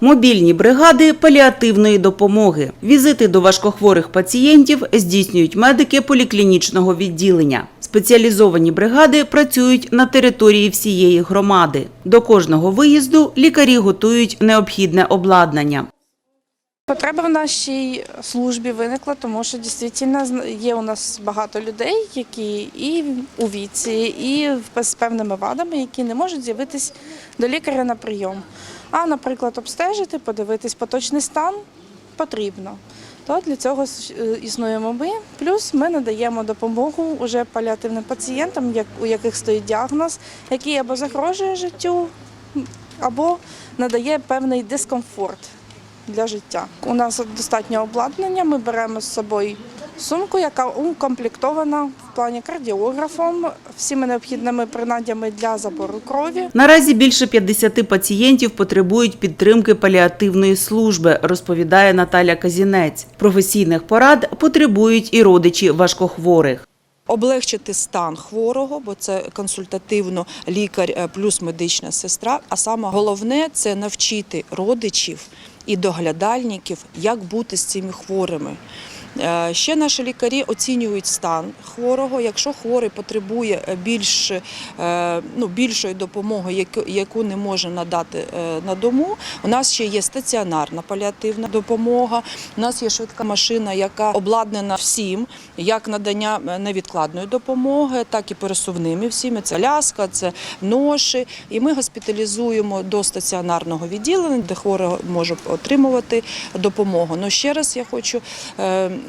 Мобільні бригади паліативної допомоги. Візити до важкохворих пацієнтів здійснюють медики поліклінічного відділення. Спеціалізовані бригади працюють на території всієї громади. До кожного виїзду лікарі готують необхідне обладнання. Потреба в нашій службі виникла, тому що дійсно є у нас багато людей, які і у віці, і з певними вадами, які не можуть з'явитись до лікаря на прийом. А, наприклад, обстежити, подивитись поточний стан потрібно. То для цього е, існуємо ми. Плюс ми надаємо допомогу уже паліативним пацієнтам, у яких стоїть діагноз, який або загрожує життю, або надає певний дискомфорт для життя. У нас достатньо обладнання. Ми беремо з собою сумку, яка укомплектована в плані кардіографом, всіми необхідними принаддями для забору крові. Наразі більше 50 пацієнтів потребують підтримки паліативної служби, розповідає Наталя Казінець. Професійних порад потребують і родичі важкохворих. облегчити стан хворого, бо це консультативно лікар е, плюс медична сестра. А саме головне це навчити родичів і доглядальників, як бути з цими хворими. Е, Ще наші лікарі оцінюють стан хворого. Якщо хворий потребує е, більш, е, ну, більшої допомоги, яку- не може надати на дому, у нас ще є стаціонарна паліативна допомога. У нас є швидка машина, яка обладнана всім, як надання невідкладної допомоги, так і пересувними всіми. Це ляска, це ноші. І ми госпіталізуємо до стаціонарного відділення, де хворий може отримувати допомогу. Ну ще раз я хочу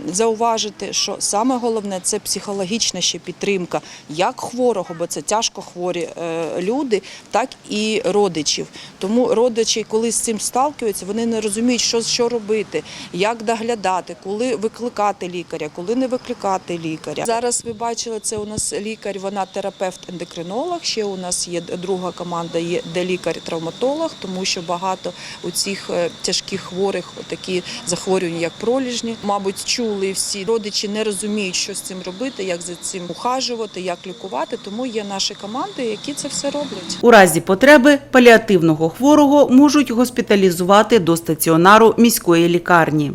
зауважити, що саме головне це психологічна ще підтримка як хворого, бо це тяжко хворі е, люди, так і родичів. Тому родичі, коли з цим сталкуються, вони не розуміють, що, що робити, як доглядати, коли викликати лікаря, коли не викликати лікаря. Зараз ви бачили, це у нас лікар, вона терапевт-ендокринолог. Ще у нас є друга команда, є де лікар-травматолог, тому що багато у цих е, тяжких хворих такі захворювання, як проліжні, мабуть, чули всі. Родичі не розуміють, що з цим робити, як за цим ухажувати, як лікувати. Тому є наші команди, які це все роблять. У разі потреби паліативного хворого можуть госпіталізувати до стаціонару міської лікарні.